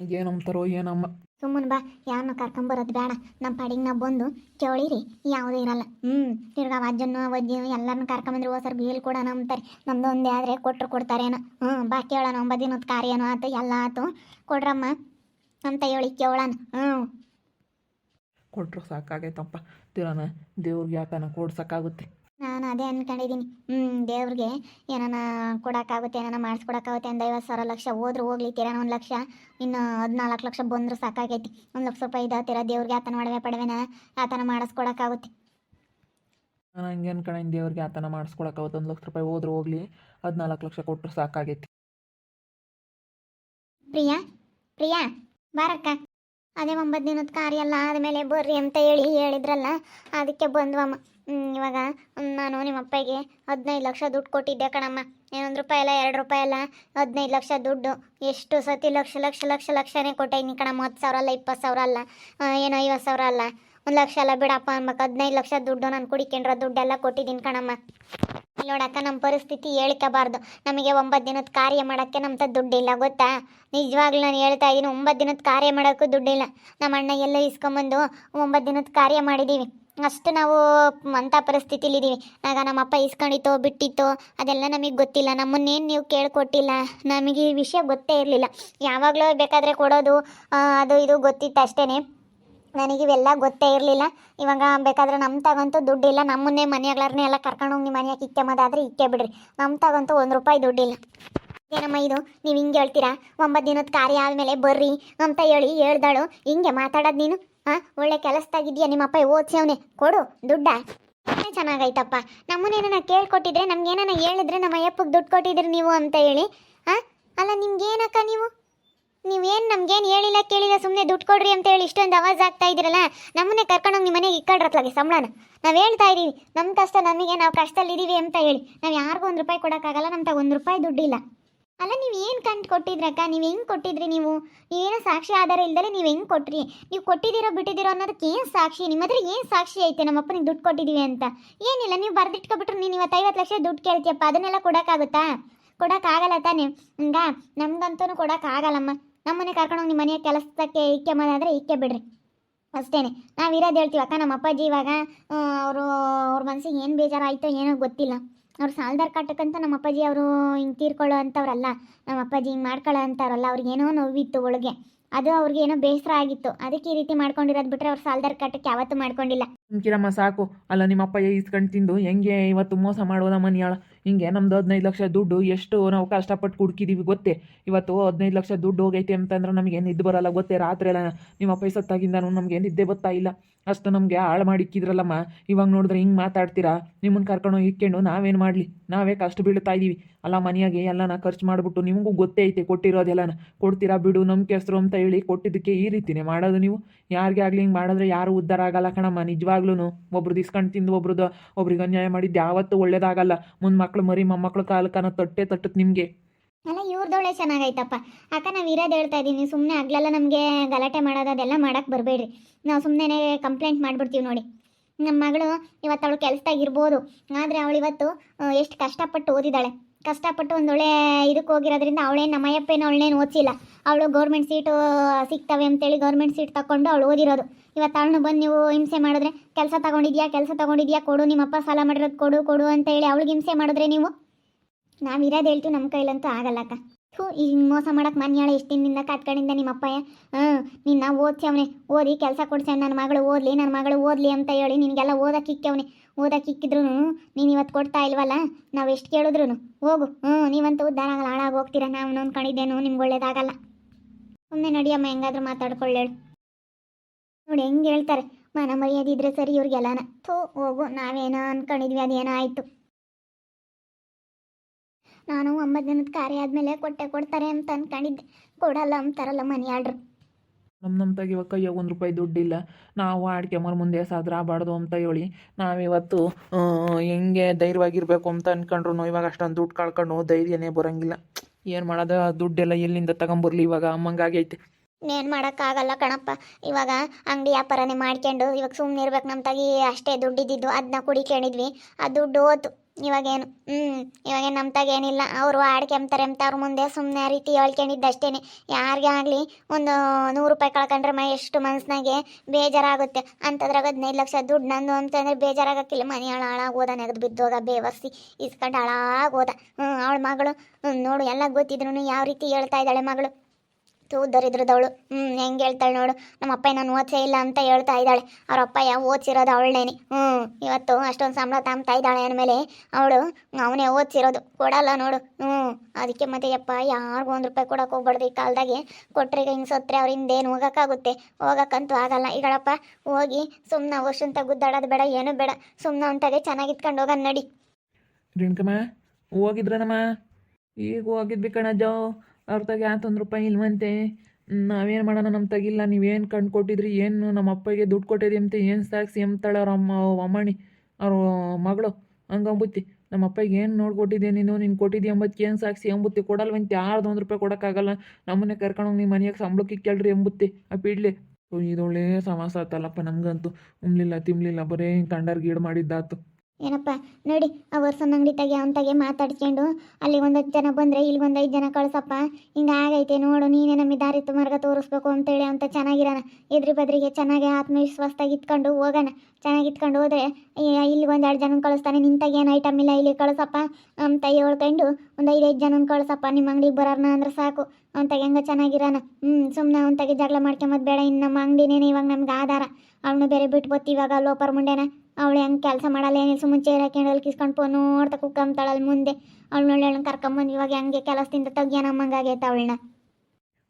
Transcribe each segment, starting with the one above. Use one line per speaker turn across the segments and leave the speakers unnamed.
ಏನಂತಾರೋ ಏನಮ್ಮ
ಸುಮ್ಮನೆ ಬಾ ಯಾರನ್ನ ಕರ್ಕೊಂಬರೋದು ಬೇಡ. ನಮ್ಮ ಪಾಡಿಗೆ ನಾವು ಬಂದು ಕೇಳಿರಿ ಯಾವುದೂ ಇರಲ್ಲ. ಹ್ಞೂ ತಿರ್ಗಾ ಅಜ್ಜನ್ನು ಅಜ್ಜಿ ಎಲ್ಲರನ್ನು ಕರ್ಕೊಂಬಂದ್ರೆ ಹೋಸರ್ ಬೀಲ್ ಕೂಡ ನಂಬ್ತಾರೆ. ನಮ್ದು ಒಂದೇ ಆದರೆ ಕೊಟ್ಟರು ಕೊಡ್ತಾರೇನೋ. ಹ್ಞೂ ಬಾ ಕೇಳೋಣ ಒಂಬತ್ತು ದಿನದ ಕಾರ್ಯನೋ ಆತು ಎಲ್ಲ ಆತು. ಕೊಡ್ರಮ್ಮ ಅಂತ ಹೇಳಿ ಕೇಳೋಣ. ಹ್ಞೂ
ಕೊಟ್ರು ಸಾಕಾಗೈತಪ್ಪ. ತಿರನ ದೇವ್ರಿಗೆ ಯಾಕನ ಕೊಡ್ಸಕ್ಕಾಗುತ್ತೆ
ನಾನು ಅದೇ ಅನ್ಕೊಂಡಿದ್ದೀನಿ. ಹ್ಞೂ ದೇವ್ರಿಗೆ ಏನಾನ ಕೊಡೋಕ್ಕಾಗುತ್ತೆ ಏನಾನ ಮಾಡಿಸ್ಕೊಡೋಕ್ಕಾಗುತ್ತೆ ಒಂದು ಐವತ್ತು ಸಾವಿರ ಲಕ್ಷ. ಹೋದ್ರೆ ಹೋಗ್ಲಿ ತೀರಾನ ಒಂದು ಲಕ್ಷ ಇನ್ನು ಹದಿನಾಲ್ಕು ಲಕ್ಷ ಬಂದರೂ ಸಾಕಾಗೈತಿ. ಒಂದು ಲಕ್ಷ ರೂಪಾಯಿ ಇದೆ ತೀರಾ ದೇವ್ರಿಗೆ ಆತನ ಒಡವೆ ಪಡವೆನ ಆತನ ಮಾಡಿಸ್ಕೊಡೋಕ್ಕಾಗುತ್ತೆ.
ನಾನು ಹಂಗೆ ಅನ್ಕೊಂಡಿನಿ ದೇವ್ರಿಗೆ ಆತನ ಮಾಡಿಸ್ಕೊಳಕ್ಕಾಗುತ್ತೆ ಒಂದು ಲಕ್ಷ ರೂಪಾಯಿ ಹೋದ್ರೆ ಹೋಗ್ಲಿ ಹದಿನಾಲ್ಕು ಲಕ್ಷ ಕೊಟ್ಟರು ಸಾಕಾಗೈತಿ.
ಪ್ರಿಯಾ ಪ್ರಿಯಾ ಬಾರಕ್ಕ. ಅದೇ ಒಂಬತ್ತು ದಿನದ ಕಾರ್ಯ ಎಲ್ಲ ಆದಮೇಲೆ ಬರ್ರಿ ಅಂತ ಹೇಳಿ ಹೇಳಿದ್ರಲ್ಲ, ಅದಕ್ಕೆ ಬಂದ್ವಮ್ಮ ಇವಾಗ ನಾನು ನಿಮ್ಮ ಅಪ್ಪಗೆ ಹದಿನೈದು ಲಕ್ಷ ದುಡ್ಡು ಕೊಟ್ಟಿದ್ದೆ ಕಣಮ್ಮ. ಏನೊಂದು ರೂಪಾಯಿ ಅಲ್ಲ, ಎರಡು ರೂಪಾಯಿ ಅಲ್ಲ, ಹದಿನೈದು ಲಕ್ಷ ದುಡ್ಡು. ಎಷ್ಟು ಸತಿ ಲಕ್ಷ ಲಕ್ಷ ಲಕ್ಷ, ಲಕ್ಷನೇ ಕೊಟ್ಟೈನಿ ಕಣಮ್ಮ ಹತ್ತು ಸಾವಿರ ಅಲ್ಲ, ಇಪ್ಪತ್ತು ಸಾವಿರ ಅಲ್ಲ ಏನೋ ಐವತ್ತು ಸಾವಿರ ಅಲ್ಲ. ಒಂದು ಲಕ್ಷ ಅಲ್ಲ ಬಿಡಪ್ಪ ಅನ್ಬೇಕು, ಹದಿನೈದು ಲಕ್ಷ ದುಡ್ಡು ನಾನು ಕುಡಿಕೊಂಡ್ರೆ ದುಡ್ಡೆಲ್ಲ ಕೊಟ್ಟಿದ್ದೀನಿ ಕಣಮ್ಮ. ನೋಡಕ್ಕ ನಮ್ಮ ಪರಿಸ್ಥಿತಿ ಹೇಳ್ಕೋಬಾರ್ದು ನಮಗೆ ಒಂಬತ್ತು ದಿನದ ಕಾರ್ಯ ಮಾಡೋಕ್ಕೆ ನಮ್ಮ ತ ದುಡ್ಡಿಲ್ಲ, ಗೊತ್ತಾ? ನಿಜವಾಗ್ಲೂ ನಾನು ಹೇಳ್ತಾ ಇದ್ದೀನಿ ಒಂಬತ್ತು ದಿನದ ಕಾರ್ಯ ಮಾಡೋಕ್ಕೂ ದುಡ್ಡಿಲ್ಲ. ನಮ್ಮ ಅಣ್ಣ ಎಲ್ಲ ಇಸ್ಕೊಂಬಂದು ಒಂಬತ್ತು ದಿನದ ಕಾರ್ಯ ಮಾಡಿದ್ದೀವಿ ಅಷ್ಟು ನಾವು ಅಂಥ ಪರಿಸ್ಥಿತಿಲಿದ್ದೀವಿ ಆಗ ನಮ್ಮಪ್ಪ ಇಸ್ಕೊಂಡಿತ್ತೋ, ಬಿಟ್ಟಿತ್ತೋ, ಅದೆಲ್ಲ ನಮಗೆ ಗೊತ್ತಿಲ್ಲ. ನಮ್ಮನ್ನೇನು ನೀವು ಕೇಳ್ಕೊಟ್ಟಿಲ್ಲ? ನಮಗೆ ಈ ವಿಷಯ ಗೊತ್ತೇ ಇರಲಿಲ್ಲ. ಯಾವಾಗಲೂ ಬೇಕಾದರೆ ಕೊಡೋದು ಅದು ಇದು ಗೊತ್ತಿತ್ತು ಅಷ್ಟೇ ನನಗೆ ಇವೆಲ್ಲ ಗೊತ್ತೇ ಇರಲಿಲ್ಲ. ಇವಾಗ ಬೇಕಾದ್ರೆ ನಮ್ಮ ತಗಂತೂ ದುಡ್ಡಿಲ್ಲ. ನಮ್ಮನ್ನೇ ಮನೆಯಾಗ್ಲಾರನೇ ಎಲ್ಲ ಕರ್ಕೊಂಡೋಗಿ ನಿಮ್ಮ ಮನೆಯಾಗ ಇಕ್ಕೆಮದಾದ್ರೆ ಇಕ್ಕೆ ಬಿಡ್ರಿ. ನಮ್ಮ ತಗಂತೂ ಒಂದು ರೂಪಾಯಿ ದುಡ್ಡಿಲ್ಲ. ಏನಮ್ಮ ಇದು, ನೀವು ಹಿಂಗೆ ಹೇಳ್ತೀರಾ? ಒಂಬತ್ತು ದಿನದ ಕಾರ್ಯ ಆದಮೇಲೆ ಬರ್ರಿ ಅಂತ ಹೇಳಿ ಹೇಳ್ದಾಳು. ಹಿಂಗೆ ಮಾತಾಡೋದು ನೀನು? ಹಾಂ ಒಳ್ಳೆ ಕೆಲಸದಾಗಿದ್ಯಾ ನಿಮ್ಮ ಅಪ್ಪ ಓದ್ಸಿ ಕೊಡು, ದುಡ್ಡ? ಚೆನ್ನಾಗೈತಪ್ಪ ನಮ್ಮನ್ನೇನ ಕೇಳ್ಕೊಟ್ಟಿದ್ರೆ ನಮ್ಗೇನ ಹೇಳಿದ್ರೆ ನಮ್ಮ ಅಯ್ಯಪ್ಪಗೆ ದುಡ್ಡು ಕೊಟ್ಟಿದ್ರಿ ನೀವು ಅಂತ ಹೇಳಿ. ಹಾಂ ಅಲ್ಲ ನಿಮ್ಗೇನಕ್ಕ ನೀವು? ನೀವೇನು ನಮ್ಗೇನು ಹೇಳಿಲ್ಲ ಕೇಳಿಲ್ಲ ಸುಮ್ಮನೆ ದುಡ್ಡು ಕೊಡ್ರಿ ಅಂತ ಹೇಳಿ ಇಷ್ಟೊಂದು ಆವಾಜ್ ಆಗ್ತಾ ಇದ್ದೀರಲ್ಲ, ನಮ್ಮನ್ನೇ ಕರ್ಕೊಂಡೋಗಿ ನಿಮ್ಮ ಮನೆಗೆ ಇಕ್ಕಡ್ರತ್ಲಾಗೆ ಸಂಬಳನ. ನಾವು ಹೇಳ್ತಾ ಇದ್ದೀವಿ ನಮ್ಮ ಕಷ್ಟ ನಮಗೆ, ನಾವು ಕಷ್ಟದಲ್ಲಿ ಇದೀವಿ ಅಂತ ಹೇಳಿ. ನಾವು ಯಾರಿಗೂ ಒಂದು ರೂಪಾಯಿ ಕೊಡೋಕ್ಕಾಗಲ್ಲ ನಮ್ಮ ತಾಗ ಒಂದು ರೂಪಾಯಿ ದುಡ್ಡಿಲ್ಲ. ಅಲ್ಲ, ನೀವು ಏನು ಕಂಡು ಕೊಟ್ಟಿದ್ರಕ್ಕ ನೀವು ಹೆಂಗೆ ಕೊಟ್ಟಿದ್ರಿ ನೀವು? ನೀವೇನೋ ಸಾಕ್ಷಿ ಆಧಾರ ಇಲ್ದಲೆ ನೀವು ಹೆಂಗೆ ಕೊಟ್ರಿ? ನೀವು ಕೊಟ್ಟಿದ್ದೀರೋ ಬಿಟ್ಟಿದ್ದೀರೋ ಅನ್ನೋದಕ್ಕೆ ಏನು ಸಾಕ್ಷಿ? ನಿಮ್ಮ ಹತ್ರ ಏನು ಸಾಕ್ಷಿ ಐತೆ ನಮ್ಮ ಅಪ್ಪನಿಗೆ ದುಡ್ಡು ಕೊಟ್ಟಿದ್ದೀವಿ ಅಂತ? ಏನಿಲ್ಲ, ನೀವು ಬರೆದಿಟ್ಕೊಬಿಟ್ರು ನೀನು ಇವತ್ತು ಐವತ್ತು ಲಕ್ಷ ದುಡ್ಡು ಕೇಳ್ತೀಯಪ್ಪ, ಅದನ್ನೆಲ್ಲ ಕೊಡೋಕ್ಕಾಗುತ್ತಾ? ಕೊಡೋಕ್ಕಾಗಲ್ಲ ತಾನೇ? ಹಂಗ? ನಮ್ಗಂತೂ ಕೊಡೋಕ್ಕಾಗಲ್ಲಮ್ಮ. ನಮ್ಮನೆ ಕರ್ಕೊಂಡೋಗಿ ನಿಮ್ಮ ಮನೆಯ ಕೆಲಸಕ್ಕೆ ಇಕ್ಕೆ ಮಾಡೋದಾದ್ರೆ ಇಕ್ಕೆ ಬಿಡ್ರಿ. ಅಷ್ಟೇನೆ. ನಾವು ಇರೋದು ಹೇಳ್ತೀವಿ, ಅಕ್ಕ ನಮ್ಮ ಅಪ್ಪಾಜಿ ಇವಾಗ ಅವರು, ಅವ್ರ ಮನಸ್ಸಿಗೆ ಏನು ಬೇಜಾರಾಯಿತೋ ಏನೋ ಗೊತ್ತಿಲ್ಲ. ಅವ್ರು ಸಾಲದಾರ್ ಕಟ್ಟಕ್ಕಂತ ನಮ್ಮ ಅಪ್ಪಾಜಿ ಅವರು ಹಿಂಗೆ ತೀರ್ಕೊಳ್ಳೋ ಅಂಥವ್ರಲ್ಲ ನಮ್ಮ ಅಪ್ಪಾಜಿ ಹಿಂಗೆ ಮಾಡ್ಕೊಳ್ಳೋ ಅಂಥವ್ರಲ್ಲ ಅವ್ರಿಗೆ ಏನೋ ನೋವಿತ್ತು ಒಳಗೆ. ಅದು ಅವ್ರಿಗೆ ಏನೋ ಬೇಸರ ಆಗಿತ್ತು. ಅದಕ್ಕೆ ಈ ರೀತಿ ಮಾಡ್ಕೊಂಡಿರೋದು ಬಿಟ್ಟರೆ ಅವ್ರು ಸಾಲದಾರ್ ಕಟ್ಟಕ್ಕೆ ಯಾವತ್ತೂ ಮಾಡ್ಕೊಂಡಿಲ್ಲ.
ಸುಮ್ಕಿರಮ್ಮ ಸಾಕು. ಅಲ್ಲ ನಿಮ್ಮಪ್ಪ ಇಸ್ಕೊಂಡು ತಿಂದು ಹೆಂಗೆ ಇವತ್ತು ಮೋಸ ಮಾಡೋದ ಮನಿಯಾಳ? ಹಿಂಗೆ ನಮ್ದು ಹದಿನೈದು ಲಕ್ಷ ದುಡ್ಡು ಎಷ್ಟು ನಾವು ಕಷ್ಟಪಟ್ಟು ಕುಡ್ಕಿದೀವಿ ಗೊತ್ತೇ? ಇವತ್ತು ಹದಿನೈದು ಲಕ್ಷ ದುಡ್ಡು ಹೋಗೈತೆ ಅಂತಂದ್ರೆ ನಮಗೆ ನಿದ್ದೆ ಬರಲ್ಲ ಗೊತ್ತೇ ರಾತ್ರಿ ಎಲ್ಲ. ನಿಮ್ಮ ಅಪ್ಪ ಸತ್ತಾಗಿಂದನೂ ನಮಗೆ ನಿದ್ದೆ ಬರ್ತಾ ಇಲ್ಲ. ಅಷ್ಟು ನಮಗೆ ಹಾಳು ಮಾಡಿಕ್ಕಿದ್ರಲ್ಲಮ್ಮ. ಇವಾಗ ನೋಡಿದ್ರೆ ಹಿಂಗೆ ಮಾತಾಡ್ತೀರಾ? ನಿಮ್ಮನ್ನು ಕರ್ಕೊಂಡು ಇಕ್ಕೊಂಡು ನಾವೇನು ಮಾಡಲಿ? ನಾವೇ ಕಷ್ಟ ಬೀಳ್ತಾ ಇದ್ದೀವಿ ಅಲ್ಲ ಮನೆಯಾಗೆ ಎಲ್ಲನ ಖರ್ಚು ಮಾಡಿಬಿಟ್ಟು ನಿಮಗೂ ಗೊತ್ತೇ ಐತೆ ಕೊಟ್ಟಿರೋದೆಲ್ಲನ. ಕೊಡ್ತೀರಾ ಬಿಡು ನಂಬಿಕೆ ಹೆಸರು ಅಂತ ಹೇಳಿ ಕೊಟ್ಟಿದ್ದಕ್ಕೆ ಈ ರೀತಿನೇ ಮಾಡೋದು ನೀವು. ಯಾರಿಗೆ ಆಗಲಿ ಹಿಂಗೆ ಮಾಡಿದ್ರೆ ಯಾರು ಉದ್ಧಾರ ಆಗಲ್ಲ ಕಣಮ್ಮ. ನಿಜವಾಗ್ಲೂ ಒಬ್ರದ್ದು ಇಸ್ಕೊಂಡು ತಿಂದು ಒಬ್ರದ್ದು ಒಬ್ರಿಗೆ ಅನ್ಯಾಯ ಮಾಡಿದ್ದು ಯಾವತ್ತೂ ಒಳ್ಳೇದಾಗಲ್ಲ. ಮುಂದೆ ಮಕ್ಳು ಮರಿ ಮೊಮ್ಮಕ್ಳು ಕಾಲಕ್ಕನ ತೊಟ್ಟೆ ತಟ್ಟುತ್ತೆ ನಿಮಗೆ.
ಅಲ್ಲ ಇವ್ರದೊಳೆ ಚೆನ್ನಾಗೈತಪ್ಪ. ಅಕ್ಕ, ನಾವು ಇರೋದು ಹೇಳ್ತಾ ಇದ್ದೀನಿ ಸುಮ್ಮನೆ ಆಗ್ಲೆಲ್ಲ ನಮಗೆ ಗಲಾಟೆ ಮಾಡೋದು ಅದೆಲ್ಲ ಮಾಡಕ್ಕೆ ಬರಬೇಡ್ರಿ. ನಾವು ಸುಮ್ಮನೆ ಕಂಪ್ಲೇಂಟ್ ಮಾಡಿಬಿಡ್ತೀವಿ ನೋಡಿ. ನಮ್ಮ ಮಗಳು ಇವತ್ತು ಅವಳು ಕೆಲಸದಾಗ ಇರ್ಬೋದು. ಆದರೆ ಅವಳು ಇವತ್ತು ಎಷ್ಟು ಕಷ್ಟಪಟ್ಟು ಓದಿದಾಳೆ. ಕಷ್ಟಪಟ್ಟು ಒಂದೊಳ್ಳೆ ಇದಕ್ಕೆ ಹೋಗಿರೋದ್ರಿಂದ ಅವಳೇನು ನಮ್ಮಯ್ಯಪ್ಪೇನು ಅವಳನ್ನೇನು ಓದಿಸಿಲ್ಲ. ಅವಳು ಗೌರ್ಮೆಂಟ್ ಸೀಟು ಸಿಗ್ತವೆ ಅಂತೇಳಿ ಗೌರ್ಮೆಂಟ್ ಸೀಟ್ ತಗೊಂಡು ಅವಳು ಓದಿರೋದು. ಇವತ್ತು ಅವಳನ್ನು ಬಂದು ನೀವು ಹಿಂಸೆ ಮಾಡಿದ್ರೆ ಕೆಲಸ ತಗೊಂಡಿದ್ಯಾ ಕೆಲಸ ತಗೊಂಡಿದ್ಯಾ, ಕೊಡು, ನಿಮ್ಮಪ್ಪ ಸಾಲ ಮಾಡಿರೋದು ಕೊಡು ಕೊಡು ಅಂತ ಹೇಳಿ ಅವಳಿಗೆ ಹಿಂಸೆ ಮಾಡಿದ್ರೆ ನೀವು? ನಾವು ಇರೋದು ಹೇಳ್ತೀವಿ ನಮ್ಮ ಕೈಲಂತೂ ಆಗಲ್ಲಕ್ಕ ಥೂ ಈಗ ಮೋಸ ಮಾಡಕ್ಕೆ ಮನ್ಯಾಳ ಎಷ್ಟು ದಿನದಿಂದ ಕಟ್ಕೊಂಡಿಂದ ನಿಮ್ಮ ಅಪ್ಪಯ್ಯ ಹ್ಞೂ ನಿನ್ನ ಓದ್ಸಿ ಅವನೇ ಓದಿ ಕೆಲಸ ಕೊಡ್ಸಿ ನನ್ನ ಮಗಳು ಓದಲಿ ನನ್ನ ಮಗಳು ಓದಲಿ ಅಂತ ಹೇಳಿ ನಿನಗೆಲ್ಲ ಓದಕ್ಕೆ ಇಕ್ಕವನೆ ಓದಕ್ಕೆ ಇಕ್ಕಿದ್ರು ನೀನು ಇವತ್ತು ಕೊಡ್ತಾ ಇಲ್ವಲ್ಲ? ನಾವು ಎಷ್ಟು ಕೇಳಿದ್ರು ಹೋಗು ಹ್ಞೂ ನೀವಂತೂ ಉದ್ಧಾರ ಆಗಲ್ಲ ಹಾಳಾಗಿ ಹೋಗ್ತೀರಾ. ನಾವು ಅನ್ಕೊಂಡಿದ್ದೇನು ನಿಮ್ಗೆ ಒಳ್ಳೇದಾಗಲ್ಲ. ಸುಮ್ಮನೆ ನಡಿಯಮ್ಮ ಹೆಂಗಾದ್ರೂ ಮಾತಾಡ್ಕೊಳ್ಳೇಳು. ನೋಡಿ ಹೆಂಗೆ ಹೇಳ್ತಾರೆ, ಮನ ಮರ್ಯಾದೆ ಇದ್ರೆ ಸರಿ ಇವ್ರಿಗೆಲ್ಲನ. ಥೂ, ಹೋಗು, ನಾವೇನೋ ಅನ್ಕೊಂಡಿದ್ವಿ, ಅದೇನೋ ಆಯಿತು. ನಾನು ಒಂಬತ್ತು ದಿನದ ಕಾರ್ಯ ಆದಮೇಲೆ ಕೊಟ್ಟೆ ಕೊಡ್ತಾರೆ ಅಂತ ಅನ್ಕೊಂಡಿದ್ದೆ. ಕೊಡಲ್ಲ ಅಂತಾರಲ್ಲ ಮನೆ ಆರ್ಡ್ರು
ನಮ್ಮ ನಮ್ಮ ತಾಗ ಇವಾಗ ಕೈಯಾಗ ಒಂದು ರೂಪಾಯಿ ದುಡ್ಡಿಲ್ಲ. ನಾವು ಆಡ್ಕೆ ಮರ ಮುಂದೆ ಸಾದ್ರ ಆಗಬಾರ್ದು ಅಂತ ಹೇಳಿ ನಾವಿವತ್ತು ಹೆಂಗೆ ಧೈರ್ಯವಾಗಿರ್ಬೇಕು ಅಂತ ಅನ್ಕೊಂಡ್ರು ಇವಾಗ ಅಷ್ಟೊಂದು ದುಡ್ಡು ಕಳ್ಕೊಂಡು ಧೈರ್ಯನೇ ಬರೋಂಗಿಲ್ಲ. ಏನು ಮಾಡೋದು? ದುಡ್ಡೆಲ್ಲ ಎಲ್ಲಿಂದ ತಗೊಂಬರ್ಲಿ ಇವಾಗ? ಅಮ್ಮಂಗಾಗೈತೆ
ಏನು ಆಗಲ್ಲ ಕಣಪ್ಪ. ಇವಾಗ ಅಂಗಡಿ ವ್ಯಾಪಾರನೇ ಮಾಡ್ಕೊಂಡು, ಇವಾಗ ಸುಮ್ಮನೆ ಇರ್ಬೇಕು ನಮ್ಮ ತಾಗಿ ಅಷ್ಟೇ ದುಡ್ಡಿದ್ದು ಅದನ್ನ ಕುಡಿಕೊಂಡಿದ್ವಿ ಆ ದುಡ್ಡು ಹೋತು. ಇವಾಗೇನು? ಹ್ಮ್, ಇವಾಗೇನು ನಮ್ತಾಗ ಏನಿಲ್ಲ. ಅವರು ಆಡ್ಕೆಂಬ್ತಾರೆ ಅಂತ ಅವ್ರ ಮುಂದೆ ಸುಮ್ಮನೆ ರೀತಿ ಹೇಳ್ಕೊಂಡಿದ್ದಷ್ಟೇ ಯಾರಿಗೆ ಆಗಲಿ ಒಂದು ನೂರು ರೂಪಾಯಿ ಕಳ್ಕೊಂಡ್ರೆ ಮ ಎಷ್ಟು ಮನ್ಸ್ನಾಗೆ ಬೇಜಾರಾಗುತ್ತೆ. ಅಂಥದ್ರಾಗ ಹದಿನೈದು ಲಕ್ಷ ದುಡ್ಡು ನಂದು ಅಂತಂದ್ರೆ ಬೇಜಾರಾಗಕ್ಕಿಲ್ಲ. ಮನೆ ಹಾಳು ಹಾಳಾಗೋದ, ನೆಗೆದು ಬಿದ್ದೋಗ, ಬೇವರ್ಸಿ ಇಸ್ಕೊಂಡು ಹಾಳಾಗೋದ. ಹ್ಞೂ ಅವಳ ಮಗಳು ನೋಡು, ಎಲ್ಲ ಗೊತ್ತಿದ್ರು ಯಾವ ರೀತಿ ಹೇಳ್ತಾ ಇದ್ದಾಳೆ ಮಗಳು. ತೂ ದರಿದ್ರದವಳು ಹ್ಞೂ ಹೆಂಗೆ ಹೇಳ್ತಾಳೆ ನೋಡು. ನಮ್ಮ ಅಪ್ಪ ನಾನು ಇಲ್ಲ ಅಂತ ಹೇಳ್ತಾ ಇದ್ದಾಳೆ. ಅವ್ರ ಅಪ್ಪ ಯಾವ ಓದ್ಸಿರೋದು ಅವಳನೇನೆ ಹ್ಞೂ ಇವತ್ತು ಅಷ್ಟೊಂದು ಸಂಬಳ ತಾಂಬ್ತಾ ಇದ್ದಾಳೆ ಅಂದಮೇಲೆ ಅವಳು, ಅವನೇ ಓದ್ಸಿರೋದು. ಕೊಡಲ್ಲ ನೋಡು. ಹ್ಞೂ ಅದಕ್ಕೆ ಮತ್ತೆ, ಯಪ್ಪ, ಯಾರಿಗೂ ಒಂದು ರೂಪಾಯಿ ಕೊಡಕ್ಕೆ ಹೋಗ್ಬಾರ್ದು. ಈ ಕಾಲದಾಗೆ ಕೊಟ್ರೆ ಈಗ ಹಿಂಗೆ ಸತ್ರೆ ಅವ್ರಿಂದ ಏನು ಹೋಗೋಕ್ಕಾಗುತ್ತೆ. ಹೋಗಕ್ಕಂತೂ ಆಗಲ್ಲ. ಈಗಳಪ್ಪ ಹೋಗಿ ಸುಮ್ಮನೆ ವರ್ಷಂತ ಗುದ್ದಾಡೋದು ಬೇಡ, ಏನು ಬೇಡ. ಸುಮ್ಮನೆ ಉಂಟಾಗೆ ಚೆನ್ನಾಗಿ ಇಟ್ಕೊಂಡು ಹೋಗೋಣ ನಡಿ.
ರೇಣುಕಮ್ಮ, ಹೋಗಿದ್ರನಮ್ಮ? ಈಗ ಹೋಗಿದ್ವಿ ಕಣಜ್ಜ ಅವ್ರ ತಗ ರೂಪಾಯಿ ಇಲ್ವಂತೆ. ನಾವೇನು ಮಾಡೋಣ ನಮ್ಮ ತಗಿಲ್ಲ ನೀವೇನು ಕಂಡು ಕೊಟ್ಟಿದ್ರಿ, ಏನು ನಮ್ಮ ಅಪ್ಪಗೆ ದುಡ್ಡು ಕೊಟ್ಟಿದ್ರಿ ಅಂತ ಏನು ಸಾಕ್ಸಿ ಎಂಬ್ತಾಳೆ ಅವ್ರ ಅಮ್ಮ ಅಮ್ಮಣಿ, ಅವ್ರ ಮಗಳು, ಹಂಗಂಬುತ್ತಿ. ನಮ್ಮ ಅಪ್ಪಗೆ ಏನು ನೋಡ್ಕೊಟ್ಟಿದ್ದೆ ನೀನು ನೀನು ಕೊಟ್ಟಿದ್ದೆ ಎಂಬತ್ತು ಏನು ಸಾಕ್ಸಿ ಎಂಬುತ್ತಿ ಕೊಡಲ್ವಂತೆ, ಯಾರ್ದು ಒಂದು ರೂಪಾಯಿ ಕೊಡೋಕ್ಕಾಗಲ್ಲ. ನಮ್ಮನ್ನೇ ಕರ್ಕೊಂಡೋಗಿ ನಿಮ್ಮ ಮನೆಯಾಗ ಸಂಬಳಕ್ಕೆ ಕೇಳ್ರಿ ಎಂಬುತ್ತಿ, ಆ ಪಿಡ್ಲಿ. ಇದೊಳ್ಳೆ ಸಮಾಸ ಆತಲ್ಲಪ್ಪ ನಮಗಂತೂ. ಉಮ್ಲಿಲ್ಲ ತಿಮ್ಲಿಲ್ಲ ಬರೀ ಕಂಡರ್ ಗೀಡ್ ಮಾಡಿದ್ದಾತು.
ಏನಪ್ಪ, ನೋಡಿ ಆ ವರ್ಷನ ಅಂಗಡಿ ತೆಗೆ ಅವ್ನ ಮಾತಾಡ್ಕೊಂಡು ಅಲ್ಲಿ ಒಂದೈದು ಜನ ಬಂದರೆ ಇಲ್ಲಿ ಒಂದೈದು ಜನ ಕಳ್ಸಪ್ಪ. ಹಿಂಗೆ ಆಗೈತೆ ನೋಡು, ನೀನೇ ನಮಗೆ ದಾರಿ ಮಾರ್ಗ ತೋರಿಸ್ಬೇಕು ಅಂತೇಳಿ ಅಂತ ಚೆನ್ನಾಗಿರೋಣ. ಎದ್ರಿ ಬದ್ರಿಗೆ ಚೆನ್ನಾಗಿ ಆತ್ಮವಿಶ್ವಾಸದಾಗ ಇಟ್ಕೊಂಡು ಹೋಗೋಣ. ಚೆನ್ನಾಗಿ ಇಟ್ಕೊಂಡು ಹೋದ್ರೆ ಇಲ್ಲಿ ಒಂದೆರಡು ಜನ ಕಳಿಸ್ತಾನೆ, ನಿಂತಾಗ ಏನು ಐಟಮ್ ಇಲ್ಲ ಇಲ್ಲಿ ಕಳಿಸಪ್ಪ. ಅಂತ ಹೇಳ್ಕೊಂಡು, ಒಂದು ಐದೈದು ಜನ ಕಳಿಸಪ್ಪ ನಿಮ್ಮ ಅಂಗಡಿಗೆ ಬರೋಣ ಅಂದ್ರೆ ಸಾಕು. ಅವ್ನ ಹೆಂಗೆ ಚೆನ್ನಾಗಿರೋಣ. ಹ್ಞೂ ಸುಮ್ಮನೆ ಅವ್ನ ಜಗಳ ಮಾಡ್ಕೊಂಬದು ಬೇಡ ಇನ್ನು ನಮ್ಮ ಅಂಗಡಿನೇನೆ ಇವಾಗ ನಮ್ಗೆ ಆಧಾರ. ಅವನು ಬೇರೆ ಬಿಟ್ಟು ಇವಾಗ ಲೋಪರ್ ಮುಂಡೆನ. ಅವಳು ಹೆಂಗೆ ಕೆಲಸ ಮಾಡಲ್ಲ ಏನಿಲ್ಲ ಸುಮ್ಮನೆ ಚೇರ್ ಹಾಕೊಂಡಲ್ಲಿ ಕಿಸ್ಕೊಂಡು ಫೋನ್ ನೋಡ್ತಾ ಕುಕ್ಕಂತಾಳಲ್ಲಿ ಮುಂದೆ. ಅವಳು ಒಳ್ಳೆ ಕರ್ಕೊಂಬಂದು ಇವಾಗ ಹಂಗೆ ಕೆಲಸದಿಂದ ತೆಗಿಯೋನಮ್ಮಂಗಾಗೈತೆ ಅವಳನ್ನ.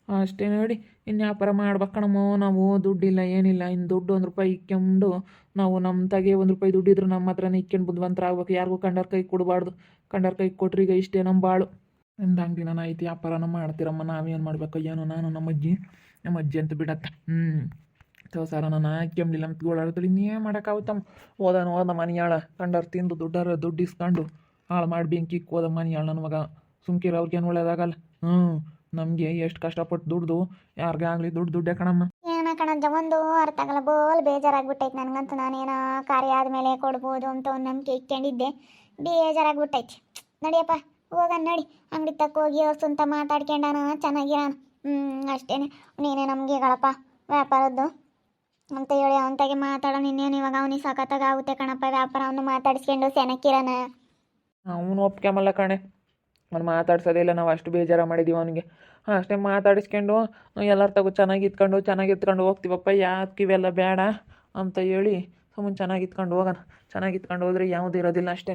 ಅಷ್ಟೇ ನೋಡಿ ಇನ್ನು ವ್ಯಾಪಾರ ಮಾಡ್ಬೇಕಣಮ್ಮ ನಾವು ದುಡ್ಡಿಲ್ಲ, ಏನಿಲ್ಲ ಇನ್ನು ದುಡ್ಡು ಒಂದು ರೂಪಾಯಿ ಇಕ್ಕೊಂಡು ನಾವು ನಮ್ಮ ತಗೆ ಒಂದು ರೂಪಾಯಿ ದುಡ್ಡಿದ್ರು ನಮ್ಮ ಹತ್ರನೇ ಇಕ್ಕೊಂಡು ಬುದ್ಧವಂತರ ಆಗ್ಬೇಕು. ಯಾರಿಗೂ ಕಂಡರ್ ಕೈ ಕೊಡಬಾರ್ದು. ಕಂಡರ್ ಕೈ ಕೊಟ್ರಿ ಈಗ ಇಷ್ಟೇ ನಮ್ಮ ಬಾಳು. ನಿಮ್ದು ಹಂಗೆ ನಾನು ಐತಿ, ವ್ಯಾಪಾರನ ಮಾಡ್ತೀರಮ್ಮ, ನಾವೇನು ಮಾಡಬೇಕು? ಏನೋ ನಾನು ನಮ್ಮ ಅಜ್ಜಿ ನಮ್ಮ ಅಜ್ಜಿ ಅಂತ ಬಿಡತ್ತೆ. ಹ್ಞೂ ತೋಸಾರ ನಾನು ಹಾಕ್ಯಂಬ್ಲಿಲ್ಲ ಅಂತ ಗೋಳಾಡ್ತಾಳೆ ಇನ್ನೇನು ಮಾಡೋಕ್ಕಾಗುತ್ತಮ್ಮ ಓದನ ಓದ ಮನೆಯಾಳ. ಕಂಡರ್ ತಿಂದು ದುಡ್ಡಾರ ದುಡ್ಡು ಇಸ್ಕೊಂಡು ಹಾಳು ಮಾಡಿ ಬೆಂಕಿ ಹೋದ ಮನೆಯಾಳ ನನ್ನ ಮಗ. ಸುಮ್ಕಿರ ಅವ್ರಿಗೇನು ಒಳ್ಳೇದಾಗಲ್ಲ. ಹ್ಞೂ ನಮಗೆ ಎಷ್ಟು ಕಷ್ಟಪಟ್ಟು ದುಡ್ದು ಯಾರಿಗಾಗಲಿ ದುಡ್ಡು ದುಡ್ಡೇ ಕಣಮ್ಮ.
ಏನ ಕಣಜ್ಜ, ಒಂದು ಅರ್ಥ ಆಗಲ್ಲ. ಬೋಲ್ ಬೇಜಾರಾಗ್ಬಿಟ್ಟೈತೆ ನನಗಂತೂ. ನಾನೇನೋ ಕಾರ್ಯ ಆದಮೇಲೆ ಕೊಡ್ಬೋದು ಅಂತ ಒಂದು ನಂಬಿಕೆ ಇಟ್ಕೊಂಡಿದ್ದೆ. ಬೇಜಾರಾಗ್ಬಿಟ್ಟೈತೆ. ನಡಿಯಪ್ಪ ಹೋಗ ನಡಿ. ಅಂಗಡಿ ತಕ್ಕ ಹೋಗಿ ಅಂತ ಮಾತಾಡ್ಕೊಂಡಾನ, ಚೆನ್ನಾಗಿರಾನ. ಹ್ಞೂ ಅಷ್ಟೇ ನೀನೇ ನಮಗೆ ಗಳಪ್ಪ ವ್ಯಾಪಾರದ್ದು. ಅಂತ ಹೇಳಿ ಅವನಿಗೆ ಮಾತಾಡೋ ಇನ್ನೇನು ಇವಾಗ ಅವನಿಗೆ ಸಖತ್ತಾಗ ಆಗುತ್ತೆ ಕಣಪ್ಪ. ವ್ಯಾಪಾರ ಅವನು ಮಾತಾಡಿಸ್ಕೊಂಡು ಸೆನಕ್ಕಿರೋಣ
ಅವನು ಒಪ್ಕೊಂಬಲ್ಲ ಕಣೆ. ಅವ್ನು ಮಾತಾಡ್ಸೋದೇ ಇಲ್ಲ. ನಾವು ಅಷ್ಟು ಬೇಜಾರ ಮಾಡಿದೀವಿ ಅವನಿಗೆ. ಅಷ್ಟೇ ಮಾತಾಡಿಸ್ಕೊಂಡು, ಎಲ್ಲರ ತಗೋ ಚೆನ್ನಾಗಿ ಇತ್ಕೊಂಡು ಚೆನ್ನಾಗಿ ಇತ್ಕೊಂಡು ಹೋಗ್ತೀವಪ್ಪ. ಯಾಕೆ ಇವೆಲ್ಲ ಬೇಡ ಅಂತ ಹೇಳಿ ಸುಮ್ಮನೆ ಚೆನ್ನಾಗಿ ಇತ್ಕೊಂಡು ಹೋಗೋಣ. ಚೆನ್ನಾಗಿ ಇತ್ಕೊಂಡು ಹೋದ್ರೆ ಯಾವುದೂ ಇರೋದಿಲ್ಲ ಅಷ್ಟೇ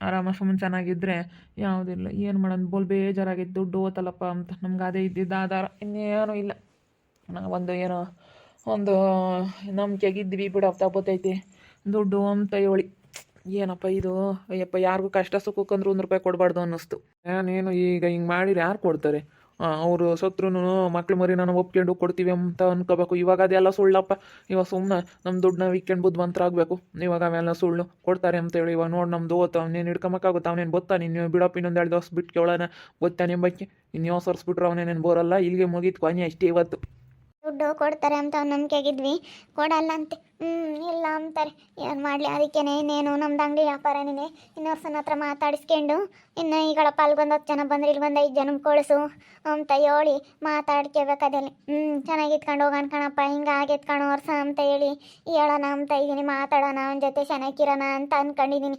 ಆರಾಮ ಸುಮ್ಮನೆ ಚೆನ್ನಾಗಿದ್ದರೆ ಯಾವುದಿಲ್ಲ ಏನು ಮಾಡೋಣ? ಬೋಲ್ ಬೇಜಾರಾಗಿದ್ದು ದುಡ್ಡು ಓತಲ್ಲಪ್ಪ ಅಂತ. ನಮ್ಗೆ ಅದೇ ಇದ್ದಿದ್ದ ಆಧಾರ. ಇನ್ನೇನೂ ಇಲ್ಲ. ನಾವೊಂದು ಏನೋ ಒಂದು ನಂಬಿಕೆಗಿದ್ವಿ ಬಿಡಪ್ಪ ಗೊತ್ತೈತಿ. ದುಡ್ಡು ಅಂತ ಹೇಳಿ. ಏನಪ್ಪ ಇದು? ಅಯ್ಯಪ್ಪ, ಯಾರಿಗೂ ಕಷ್ಟ ಸುಖಕ್ಕಂದ್ರೂ ಒಂದು ರೂಪಾಯಿ ಕೊಡಬಾರ್ದು ಅನ್ನಿಸ್ತು. ನಾನೇನು ಈಗ ಹಿಂಗೆ ಮಾಡಿದ್ರೆ ಯಾರು ಕೊಡ್ತಾರೆ? ಅವರು ಸತ್ರು ಮಕ್ಳು ಮರಿ ನಾನು ಒಪ್ಕೊಂಡು ಕೊಡ್ತೀವಿ ಅಂತ ಅನ್ಕೋಬೇಕು. ಇವಾಗ ಅದೆಲ್ಲ ಸುಳ್ಳಪ್ಪ. ಇವಾಗ ಸುಮ್ಮನೆ ನಮ್ಮ ದುಡ್ಡನ್ನ ನಾವು ಬುದ್ಧಿವಂತರ ಆಗಬೇಕು. ಇವಾಗ ಅವೆಲ್ಲ ಸುಳ್ಳು. ಕೊಡ್ತಾರೆ ಅಂತ ಹೇಳಿ ಇವಾಗ ನೋಡಿ ನಮ್ದು ಓದ್ತಾ, ಅವನೇನು ಹಿಡ್ಕೊಂಬಕ್ಕಾಗುತ್ತೆ ಅವನೇನು ಗೊತ್ತಾ ನೀನು ಬಿಡಪ್ಪ ಇನ್ನೊಂದು ಎರಡು ದಿವಸ ಬಿಟ್ಟು ಕೇಳೋಣ ಗೊತ್ತಾನೆ ಬಗ್ಗೆ ಇನ್ನು ಯಾವ ಸರ್ಸ್ಬಿಟ್ರೆ ಅವನೇನೇನು ಬೋರಲ್ಲ? ಇಲ್ಲಿಗೆ ಮುಗೀತು ಕೊನೆ ಅಷ್ಟೇ ಇವತ್ತು.
ದುಡ್ಡು ಕೊಡ್ತಾರೆ ಅಂತ ಒಂದು ನಂಬಿಕೆಗಿದ್ವಿ ಕೊಡಲ್ಲ ಅಂತೆ. ಹ್ಞೂ ಇಲ್ಲ ಅಂತಾರೆ. ಏನು ಮಾಡಲಿ? ಅದಕ್ಕೇನೆ ಇನ್ನೇನು ನಮ್ದು ಅಂಗಡಿ ವ್ಯಾಪಾರನೇ ಇನ್ನೊರ್ಸನ ಹತ್ರ ಮಾತಾಡಿಸ್ಕೊಂಡು ಇನ್ನು ಈಗಳ ಪಾಲ್ಗೊಂದು ಹತ್ತು ಜನ ಬಂದ್ರೆ ಇಲ್ಲಿ ಒಂದು ಐದು ಜನ ಕೊಳಿಸು ಅಂತ ಹೇಳಿ ಮಾತಾಡ್ಕೋಬೇಕಾದಲ್ಲಿ. ಹ್ಞೂ ಚೆನ್ನಾಗಿ ಇತ್ಕೊಂಡು ಹೋಗೋಣ ಕಣಪ್ಪ. ಹಿಂಗೆ ಆಗೈತೆ ಕಣೋ ವರ್ಷ ಅಂತ ಹೇಳಿ ಹೇಳೋಣ ಅಂತ ಇದ್ದೀನಿ. ಮಾತಾಡೋಣ, ಅವನ ಜೊತೆ ಚೆನ್ನಾಗಿರೋಣ ಅಂತ ಅಂದ್ಕೊಂಡಿದ್ದೀನಿ